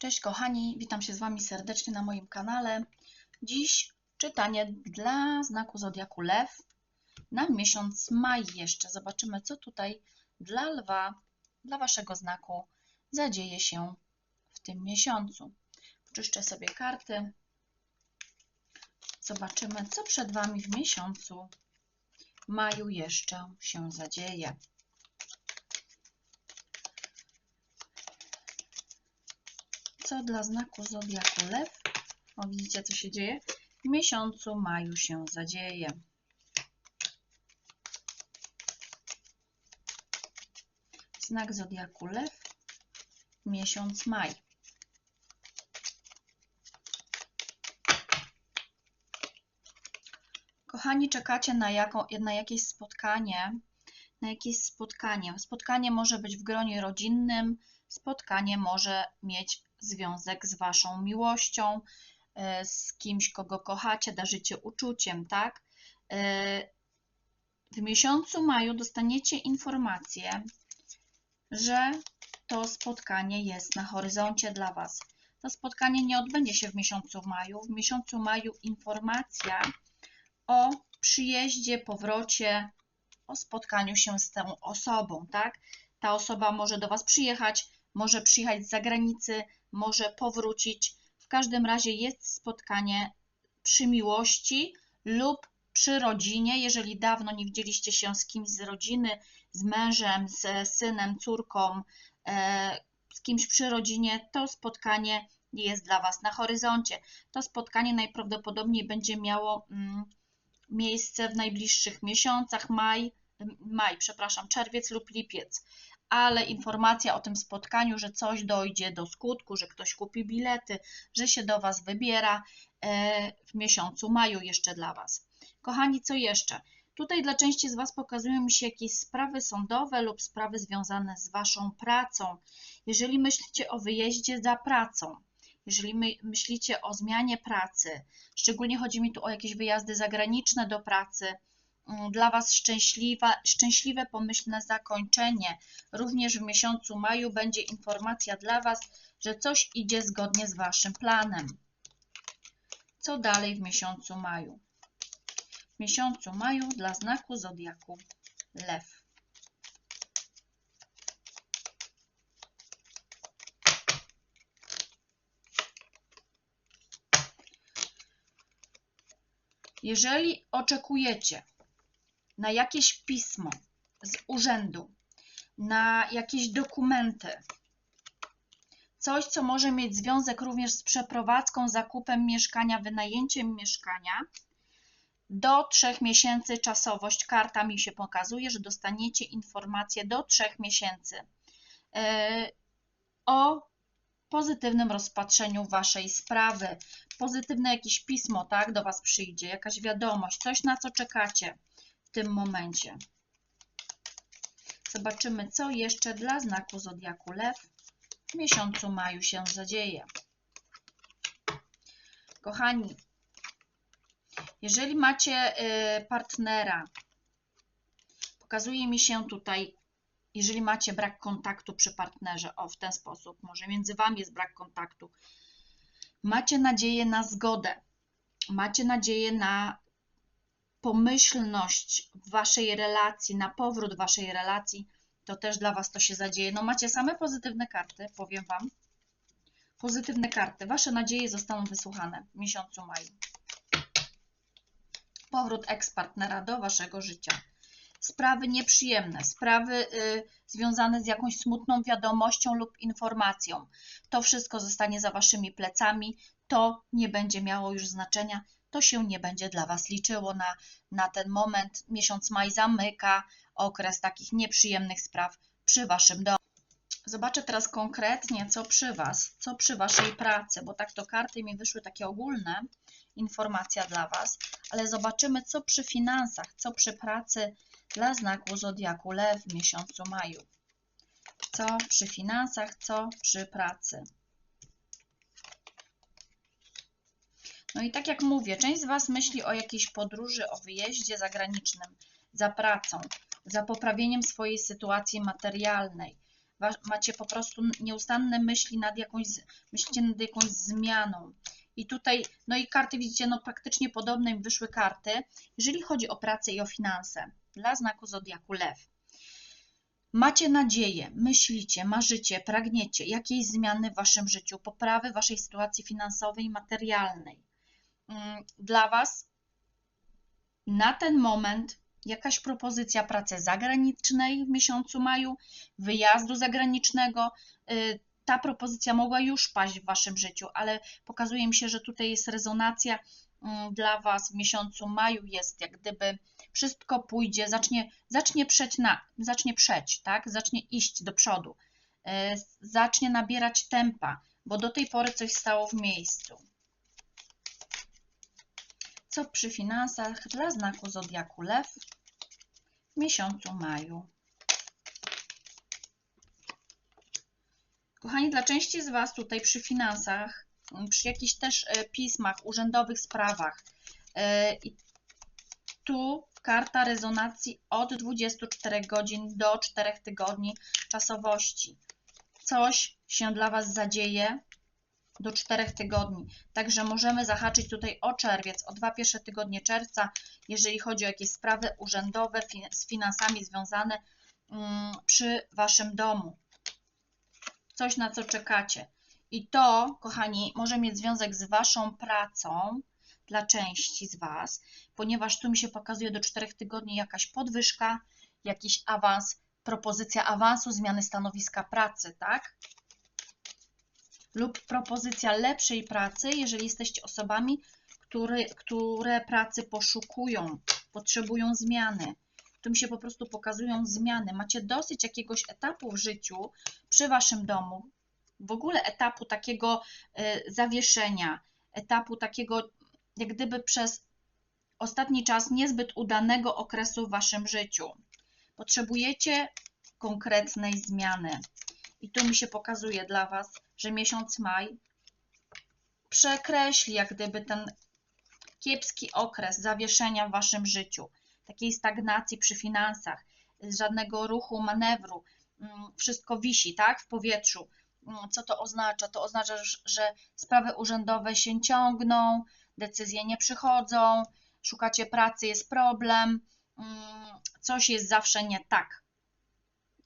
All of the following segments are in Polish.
Cześć kochani, witam się z Wami serdecznie na moim kanale. Dziś czytanie dla znaku Zodiaku Lew na miesiąc maj jeszcze. Zobaczymy, co tutaj dla Lwa, dla Waszego znaku zadzieje się w tym miesiącu. Czyszczę sobie karty. Zobaczymy, co przed Wami w miesiącu maju jeszcze się zadzieje. Co dla znaku Zodiaku Lew. O, widzicie, co się dzieje? W miesiącu maju się zadzieje. Znak Zodiaku Lew, miesiąc maj. Kochani, czekacie na, jaką, na jakieś spotkanie, na jakieś spotkanie. Spotkanie może być w gronie rodzinnym, spotkanie może mieć związek z waszą miłością, e, z kimś, kogo kochacie, darzycie uczuciem, tak? E, w miesiącu maju dostaniecie informację, że to spotkanie jest na horyzoncie dla Was. To spotkanie nie odbędzie się w miesiącu maju. W miesiącu maju informacja o przyjeździe, powrocie, o spotkaniu się z tą osobą, tak? Ta osoba może do Was przyjechać, może przyjechać z zagranicy, może powrócić. W każdym razie jest spotkanie przy miłości lub przy rodzinie, jeżeli dawno nie widzieliście się z kimś z rodziny, z mężem, z synem, córką, e, z kimś przy rodzinie, to spotkanie jest dla Was na horyzoncie. To spotkanie najprawdopodobniej będzie miało mm, miejsce w najbliższych miesiącach, maj, maj, przepraszam, czerwiec lub lipiec ale informacja o tym spotkaniu, że coś dojdzie do skutku, że ktoś kupi bilety, że się do Was wybiera e, w miesiącu maju jeszcze dla Was. Kochani, co jeszcze? Tutaj dla części z Was pokazują mi się jakieś sprawy sądowe lub sprawy związane z Waszą pracą. Jeżeli myślicie o wyjeździe za pracą, jeżeli my, myślicie o zmianie pracy, szczególnie chodzi mi tu o jakieś wyjazdy zagraniczne do pracy, dla Was szczęśliwa, szczęśliwe, pomyślne zakończenie. Również w miesiącu maju będzie informacja dla Was, że coś idzie zgodnie z Waszym planem. Co dalej w miesiącu maju? W miesiącu maju dla znaku Zodiaku Lew. Jeżeli oczekujecie na jakieś pismo z urzędu, na jakieś dokumenty, coś, co może mieć związek również z przeprowadzką, zakupem mieszkania, wynajęciem mieszkania, do trzech miesięcy czasowość. Karta mi się pokazuje, że dostaniecie informację do trzech miesięcy e, o pozytywnym rozpatrzeniu Waszej sprawy. Pozytywne jakieś pismo, tak, do Was przyjdzie, jakaś wiadomość, coś na co czekacie w tym momencie. Zobaczymy, co jeszcze dla znaku Zodiaku Lew w miesiącu maju się zadzieje. Kochani, jeżeli macie y, partnera, pokazuje mi się tutaj, jeżeli macie brak kontaktu przy partnerze, o w ten sposób, może między Wami jest brak kontaktu, macie nadzieję na zgodę, macie nadzieję na pomyślność waszej relacji, na powrót waszej relacji, to też dla was to się zadzieje. No macie same pozytywne karty, powiem wam. Pozytywne karty. Wasze nadzieje zostaną wysłuchane w miesiącu maju. Powrót ex-partnera do waszego życia. Sprawy nieprzyjemne, sprawy y, związane z jakąś smutną wiadomością lub informacją. To wszystko zostanie za waszymi plecami. To nie będzie miało już znaczenia to się nie będzie dla Was liczyło na, na ten moment. Miesiąc maj zamyka okres takich nieprzyjemnych spraw przy Waszym domu. Zobaczę teraz konkretnie, co przy Was, co przy Waszej pracy, bo tak to karty mi wyszły takie ogólne, informacja dla Was, ale zobaczymy, co przy finansach, co przy pracy dla znaku Zodiaku Lew w miesiącu maju. Co przy finansach, co przy pracy. No i tak jak mówię, część z Was myśli o jakiejś podróży, o wyjeździe zagranicznym, za pracą, za poprawieniem swojej sytuacji materialnej. macie po prostu nieustanne myśli nad jakąś, myślicie nad jakąś zmianą. I tutaj, no i karty widzicie, no praktycznie podobne im wyszły karty, jeżeli chodzi o pracę i o finanse. Dla znaku Zodiaku Lew. Macie nadzieję, myślicie, marzycie, pragniecie jakiejś zmiany w waszym życiu, poprawy waszej sytuacji finansowej i materialnej. Mm, Dla was na ten moment jakaś propozycja pracy zagranicznej w miesiącu maju, wyjazdu zagranicznego. y, Ta propozycja mogła już paść w waszym życiu, ale pokazuje mi się, że tutaj jest rezonacja mm, dla was w miesiącu maju jest jak gdyby wszystko pójdzie, zacznie, zacznie przeć na, zacznie przeć, tak? Zacznie iść do przodu, y, zacznie nabierać tempa, bo do tej pory coś stało w miejscu. Co przy finansach dla znaku Zodiaku Lew w miesiącu maju? Kochani, dla części z Was tutaj przy finansach, m, przy jakichś też e, pismach, urzędowych sprawach, e, i tu karta rezonacji od 24 godzin do 4 tygodni czasowości. Coś się dla Was zadzieje do 4 tygodni. Także możemy zahaczyć tutaj o czerwiec, o dwa pierwsze tygodnie czerwca, jeżeli chodzi o jakieś sprawy urzędowe z finansami związane mm, przy Waszym domu. Coś, na co czekacie. I to, kochani, może mieć związek z Waszą pracą dla części z Was, ponieważ tu mi się pokazuje do 4 tygodni jakaś podwyżka, jakiś awans, propozycja awansu, zmiany stanowiska pracy, tak? Lub propozycja lepszej pracy, jeżeli jesteście osobami, które, które pracy poszukują, potrzebują zmiany. Tu mi się po prostu pokazują zmiany. Macie dosyć jakiegoś etapu w życiu przy waszym domu, w ogóle etapu takiego y, zawieszenia, etapu takiego, jak gdyby przez ostatni czas niezbyt udanego okresu w waszym życiu. Potrzebujecie konkretnej zmiany. I tu mi się pokazuje dla Was, że miesiąc maj przekreśli jak gdyby ten kiepski okres zawieszenia w Waszym życiu, takiej stagnacji przy finansach, żadnego ruchu, manewru, mm, wszystko wisi, tak, w powietrzu. Mm, Co to oznacza? To oznacza, że sprawy urzędowe się ciągną, decyzje nie przychodzą, szukacie pracy, jest problem, mm, coś jest zawsze nie tak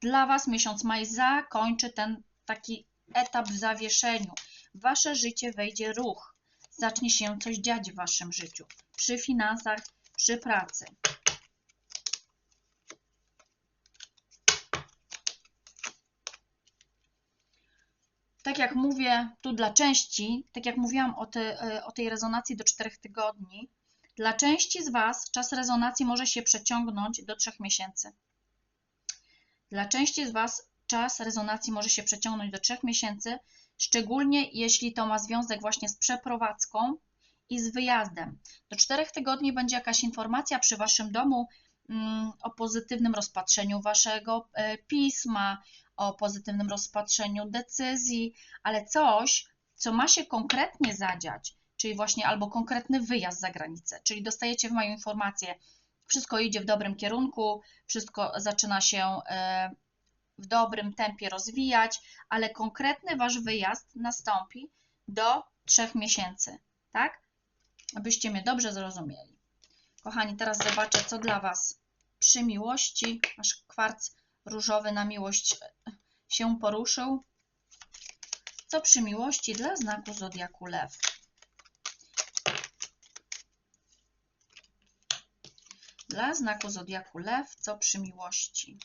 dla Was miesiąc maj zakończy ten taki etap w zawieszeniu. W Wasze życie wejdzie ruch. Zacznie się coś dziać w Waszym życiu. Przy finansach, przy pracy. Tak jak mówię, tu dla części, tak jak mówiłam o, te, o tej rezonacji do 4 tygodni, dla części z Was czas rezonacji może się przeciągnąć do 3 miesięcy. Dla części z Was czas rezonacji może się przeciągnąć do 3 miesięcy, szczególnie jeśli to ma związek właśnie z przeprowadzką i z wyjazdem. Do 4 tygodni będzie jakaś informacja przy Waszym domu mm, o pozytywnym rozpatrzeniu Waszego e, pisma, o pozytywnym rozpatrzeniu decyzji, ale coś, co ma się konkretnie zadziać, czyli właśnie albo konkretny wyjazd za granicę, czyli dostajecie w maju informację, wszystko idzie w dobrym kierunku, wszystko zaczyna się e, w dobrym tempie rozwijać, ale konkretny Wasz wyjazd nastąpi do 3 miesięcy, tak? Abyście mnie dobrze zrozumieli. Kochani, teraz zobaczę, co dla Was przy miłości. Aż kwarc różowy na miłość się poruszył. Co przy miłości dla znaku Zodiaku Lew? Dla znaku Zodiaku Lew, co przy miłości?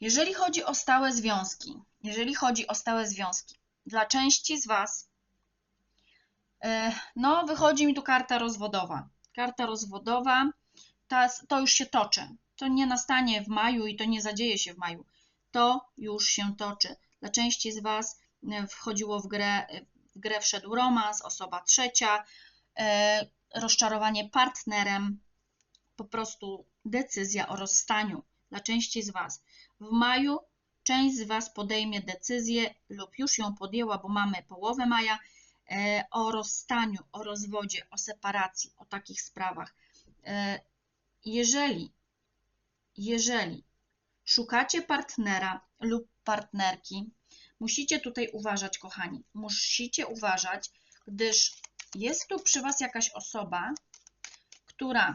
Jeżeli chodzi o stałe związki, jeżeli chodzi o stałe związki, dla części z Was, e, no wychodzi mi tu karta rozwodowa. Karta rozwodowa, ta, to już się toczy. To nie nastanie w maju i to nie zadzieje się w maju. To już się toczy. Dla części z Was e, wchodziło w grę, w grę wszedł romans, osoba trzecia, e, rozczarowanie partnerem, po prostu decyzja o rozstaniu dla części z Was. W maju część z Was podejmie decyzję lub już ją podjęła, bo mamy połowę maja, e, o rozstaniu, o rozwodzie, o separacji, o takich sprawach. E, Jeżeli, jeżeli szukacie partnera lub partnerki, musicie tutaj uważać, kochani. Musicie uważać, gdyż jest tu przy Was jakaś osoba, która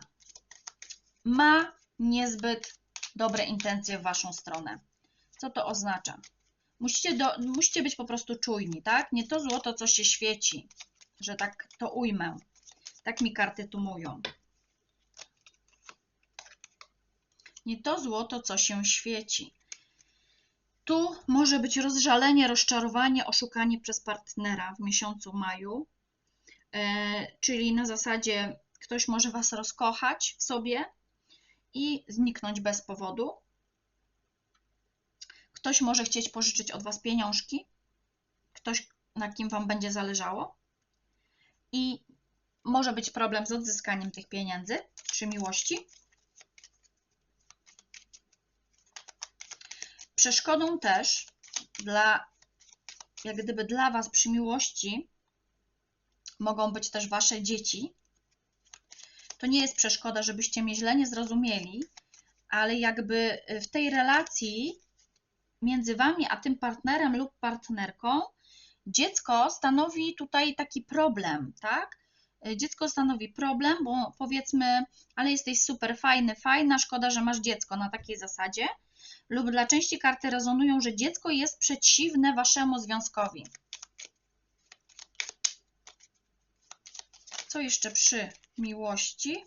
ma niezbyt dobre intencje w Waszą stronę. Co to oznacza? Musicie, do, musicie być po prostu czujni, tak? Nie to złoto, co się świeci, że tak to ujmę. Tak mi karty tu mówią. Nie to złoto, co się świeci. Tu może być rozżalenie, rozczarowanie, oszukanie przez partnera w miesiącu maju, e, czyli na zasadzie ktoś może Was rozkochać w sobie i zniknąć bez powodu. Ktoś może chcieć pożyczyć od Was pieniążki, ktoś, na kim Wam będzie zależało, i może być problem z odzyskaniem tych pieniędzy przy miłości. Przeszkodą też dla, jak gdyby dla Was przy miłości mogą być też Wasze dzieci. To nie jest przeszkoda, żebyście mnie źle nie zrozumieli, ale jakby w tej relacji między Wami a tym partnerem lub partnerką dziecko stanowi tutaj taki problem, tak? Dziecko stanowi problem, bo powiedzmy, ale jesteś super fajny, fajna, szkoda, że masz dziecko na takiej zasadzie. Lub dla części karty rezonują, że dziecko jest przeciwne Waszemu związkowi. Co jeszcze przy miłości?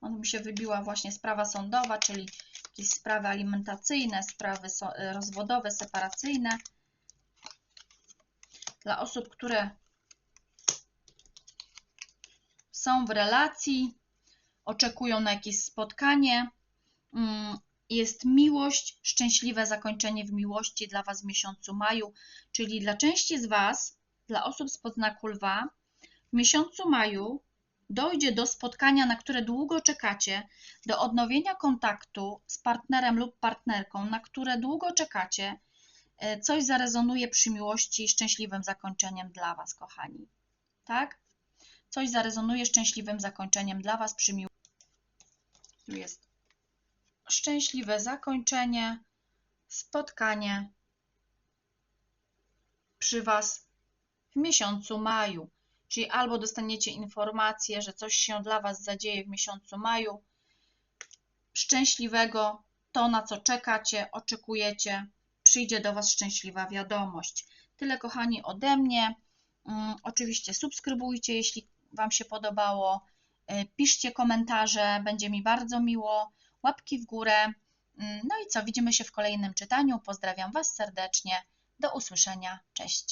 On mi się wybiła właśnie sprawa sądowa, czyli jakieś sprawy alimentacyjne, sprawy so- rozwodowe, separacyjne. Dla osób, które są w relacji, oczekują na jakieś spotkanie, mm, jest miłość, szczęśliwe zakończenie w miłości dla Was w miesiącu maju, czyli dla części z Was, dla osób spod znaku lwa, w miesiącu maju dojdzie do spotkania, na które długo czekacie, do odnowienia kontaktu z partnerem lub partnerką, na które długo czekacie, e, coś zarezonuje przy miłości szczęśliwym zakończeniem dla Was, kochani. Tak? Coś zarezonuje szczęśliwym zakończeniem dla Was przy miłości. Tu jest szczęśliwe zakończenie, spotkanie przy Was w miesiącu maju. Czyli albo dostaniecie informację, że coś się dla Was zadzieje w miesiącu maju, szczęśliwego, to na co czekacie, oczekujecie, przyjdzie do Was szczęśliwa wiadomość. Tyle, kochani, ode mnie. Mm, Oczywiście subskrybujcie, jeśli Wam się podobało. Y, Piszcie komentarze, będzie mi bardzo miło. Łapki w górę. Mm, No i co, widzimy się w kolejnym czytaniu. Pozdrawiam Was serdecznie. Do usłyszenia. Cześć.